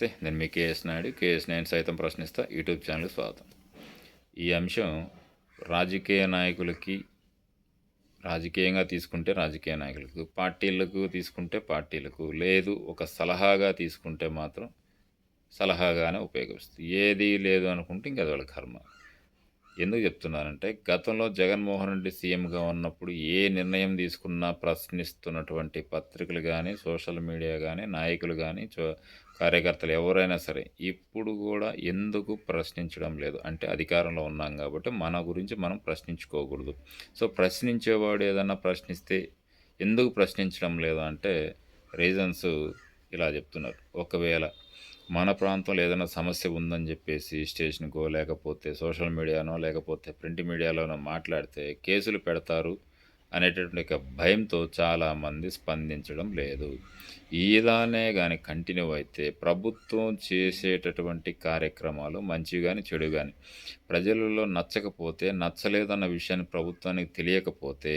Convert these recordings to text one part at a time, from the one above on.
నమస్తే. నేను మీ KS Naidu. KS నేను సైతం ప్రశ్నిస్తా. యూట్యూబ్ ఛానల్ స్వాగతం. ఈ అంశం రాజకీయ నాయకులకి రాజకీయంగా తీసుకుంటే రాజకీయ నాయకులకు పార్టీలకు తీసుకుంటే పార్టీలకు లేదు ఒక సలహాగా తీసుకుంటే మాత్రం సలహాగానే ఉపయోగిస్తుంది ఏది లేదు అనుకుంటే ఇంకా అది వాళ్ళ కర్మ. ఎందుకు చెప్తున్నానంటే గతంలో జగన్మోహన్ రెడ్డి సీఎంగా ఉన్నప్పుడు ఏ నిర్ణయం తీసుకున్నా ప్రశ్నిస్తున్నటువంటి పత్రికలు కానీ సోషల్ మీడియా కానీ నాయకులు కానీ కార్యకర్తలు ఎవరైనా సరే ఇప్పుడు కూడా ఎందుకు ప్రశ్నించడం లేదు? అంటే అధికారంలో ఉన్నాం కాబట్టి మన గురించి మనం ప్రశ్నించుకోకూడదు. సో ప్రశ్నించేవాడు ఏదన్నా ప్రశ్నిస్తే ఎందుకు ప్రశ్నించడం లేదు అంటే రీజన్స్ ఇలా చెప్తున్నారు. ఒకవేళ మన ప్రాంతంలో ఏదైనా సమస్య ఉందని చెప్పేసి స్టేషన్కో లేకపోతే సోషల్ మీడియానో లేకపోతే ప్రింట్ మీడియాలోనో మాట్లాడితే కేసులు పెడతారు అనేటటువంటి ఒక భయంతో చాలామంది స్పందించడం లేదు. ఇలానే కానీ కంటిన్యూ అయితే ప్రభుత్వం చేసేటటువంటి కార్యక్రమాలు మంచివి కానీ చెడు కానీ ప్రజలలో నచ్చకపోతే నచ్చలేదన్న విషయాన్ని ప్రభుత్వానికి తెలియకపోతే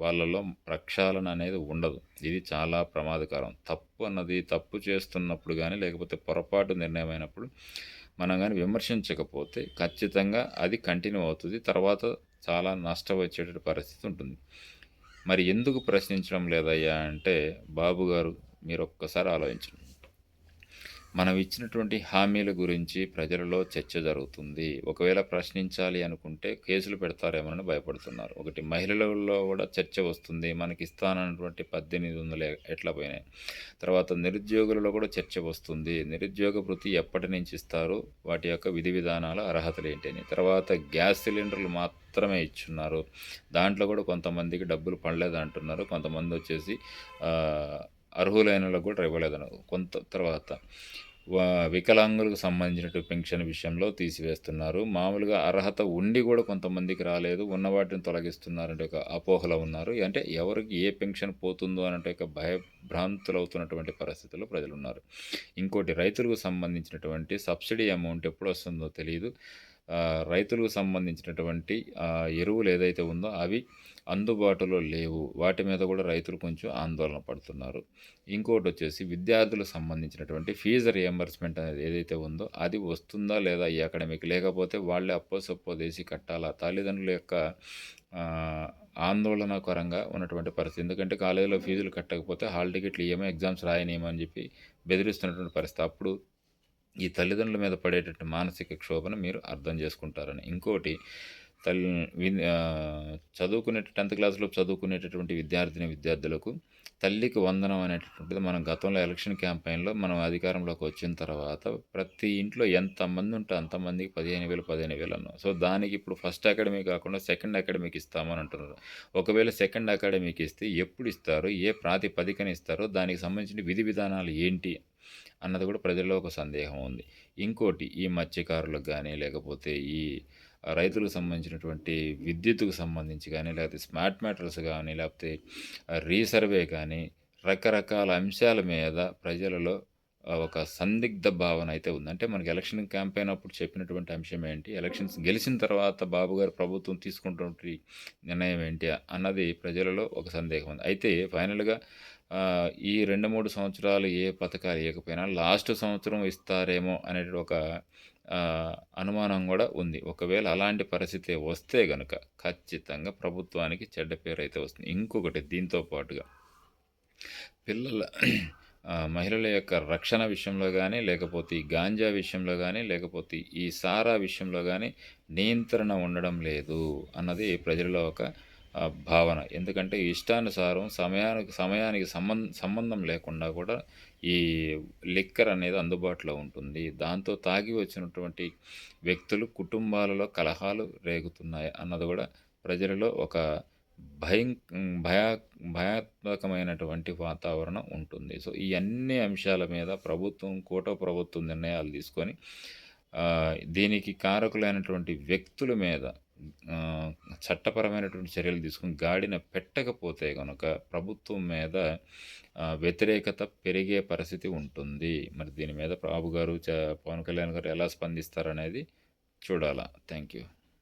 వాళ్ళలో ప్రక్షాళన అనేది ఉండదు. ఇది చాలా ప్రమాదకరం. తప్పు అన్నది తప్పు చేస్తున్నప్పుడు కానీ లేకపోతే పొరపాటు నిర్ణయం అయినప్పుడు మనం కానీ విమర్శించకపోతే ఖచ్చితంగా అది కంటిన్యూ అవుతుంది. తర్వాత చాలా నష్టం వచ్చేటటువంటి పరిస్థితి ఉంటుంది. మరి ఎందుకు ప్రశ్నించడం లేదయ్యా అంటే బాబు గారు మీరు ఒక్కసారి ఆలోచించండి. మనం ఇచ్చినటువంటి హామీల గురించి ప్రజలలో చర్చ జరుగుతుంది. ఒకవేళ ప్రశ్నించాలి అనుకుంటే కేసులు పెడతారేమోనని భయపడుతున్నారు. ఒకటి మహిళలలో కూడా చర్చ వస్తుంది. మనకి ఇస్తానన్నటువంటి పద్దెనిమిది వందలు ఎట్లా పోయినాయి. తర్వాత నిరుద్యోగులలో కూడా చర్చ వస్తుంది. నిరుద్యోగ వృత్తి ఎప్పటి నుంచి ఇస్తారు? వాటి యొక్క విధి విధానాల అర్హతలు ఏంటని. తర్వాత గ్యాస్ సిలిండర్లు మాత్రమే ఇచ్చున్నారు. దాంట్లో కూడా కొంతమందికి డబ్బులు పడలేదు అంటున్నారు. కొంతమంది వచ్చేసి అర్హులైన కూడా ఇవ్వలేదను కొంత తర్వాత వికలాంగులకు సంబంధించిన పెన్షన్ విషయంలో తీసివేస్తున్నారు. మామూలుగా అర్హత ఉండి కూడా కొంతమందికి రాలేదు. ఉన్న వాటిని తొలగిస్తున్నారంటే ఒక అపోహలో ఉన్నారు. అంటే ఎవరికి ఏ పెన్షన్ పోతుందో అనంటే ఒక భయభ్రాంతులు అవుతున్నటువంటి పరిస్థితుల్లో ప్రజలు ఉన్నారు ఇంకోటి రైతులకు సంబంధించినటువంటి సబ్సిడీ అమౌంట్ ఎప్పుడు వస్తుందో తెలియదు రైతులకు సంబంధించినటువంటి ఎరువులు ఏదైతే ఉందో అవి అందుబాటులో లేవు. వాటి మీద కూడా రైతులు కొంచెం ఆందోళన పడుతున్నారు. ఇంకోటి వచ్చేసి విద్యార్థులకు సంబంధించినటువంటి ఫీజు రియంబర్స్మెంట్ అనేది ఏదైతే ఉందో అది వస్తుందా లేదా ఈ అకాడమిక్ లేకపోతే వాళ్ళే అప్పో సొప్పో చేసి కట్టాలా? తల్లిదండ్రుల యొక్క ఆందోళనకరంగా ఉన్నటువంటి పరిస్థితి. ఎందుకంటే కాలేజీలో ఫీజులు కట్టకపోతే హాల్ టికెట్లు ఇయ్యమో ఎగ్జామ్స్ రాయనేమని చెప్పి బెదిరిస్తున్నటువంటి పరిస్థితి. అప్పుడు ఈ తల్లిదండ్రుల మీద పడేటట్టు మానసిక క్షోభను మీరు అర్థం చేసుకుంటారని. ఇంకోటి తల్లి చదువుకునే టెన్త్ క్లాస్లో చదువుకునేటటువంటి విద్యార్థిని విద్యార్థులకు తల్లికి వందనం అనేటటువంటిది మనం గతంలో ఎలక్షన్ క్యాంపెయిన్లో మనం అధికారంలోకి వచ్చిన తర్వాత ప్రతి ఇంట్లో ఎంతమంది ఉంటే అంతమందికి పదిహేను వేలు పదిహేను వేలు అన్నాం. సో దానికి ఇప్పుడు ఫస్ట్ అకాడమీ కాకుండా సెకండ్ అకాడమీకి ఇస్తామని అంటున్నారు. ఒకవేళ సెకండ్ అకాడమీకి ఇస్తే ఎప్పుడు ఇస్తారు ఏ ప్రాతిపదికన ఇస్తారో దానికి సంబంధించిన విధి విధానాలు ఏంటి అన్నది కూడా ప్రజల్లో ఒక సందేహం ఉంది. ఇంకోటి ఈ మత్స్యకారులకు కానీ లేకపోతే ఈ రైతులకు సంబంధించినటువంటి విద్యుత్తుకు సంబంధించి కానీ లేకపోతే స్మార్ట్ మ్యాటర్స్ కానీ లేకపోతే రీసర్వే కానీ రకరకాల అంశాల మీద ప్రజలలో ఒక సందిగ్ధ భావన అయితే ఉంది. అంటే మనకి ఎలక్షన్ క్యాంపెయిన్ అప్పుడు చెప్పినటువంటి అంశం ఏంటి? ఎలక్షన్స్ గెలిచిన తర్వాత బాబు గారు ప్రభుత్వం తీసుకుంటున్నటువంటి నిర్ణయం ఏంటి? అన్నది ప్రజలలో ఒక సందేహం ఉంది. అయితే ఫైనల్గా ఈ రెండు మూడు సంవత్సరాలు ఏ పథకాలు ఇవ్వకపోయినా లాస్ట్ సంవత్సరం ఇస్తారేమో అనే ఒక అనుమానం కూడా ఉంది. ఒకవేళ అలాంటి పరిస్థితి వస్తే కనుక ఖచ్చితంగా ప్రభుత్వానికి చెడ్డ పేరు అయితే వస్తుంది. ఇంకొకటి దీంతో పాటుగా పిల్లల మహిళల యొక్క రక్షణ విషయంలో కానీ లేకపోతే ఈ గాంజా విషయంలో కానీ లేకపోతే ఈ సారా విషయంలో కానీ నియంత్రణ ఉండడం లేదు అన్నది ప్రజల్లో ఒక భావన. ఎందుకంటే ఇష్టానుసారం సమయానికి సమయానికి సంబంధ సంబంధం లేకుండా కూడా ఈ లిక్కర్ అనేది అందుబాటులో ఉంటుంది. దాంతో తాగి వచ్చినటువంటి వ్యక్తులు కుటుంబాలలో కలహాలు రేగుతున్నాయి అన్నది కూడా ప్రజలలో ఒక భయం భయా భయాత్మకమైనటువంటి వాతావరణం ఉంటుంది. సో ఈ అన్ని అంశాల మీద ప్రభుత్వం కూట ప్రభుత్వం నిర్ణయాలు తీసుకొని దీనికి కారకులైనటువంటి వ్యక్తుల మీద చట్టపరమైనటువంటి చర్యలు తీసుకుని గాడిన పెట్టకపోతే కనుక ప్రభుత్వం మీద వ్యతిరేకత పెరిగే పరిస్థితి ఉంటుంది. మరి దీని మీద బాబు గారు పవన్ కళ్యాణ్ గారు ఎలా స్పందిస్తారనేది చూడాలా? Thank you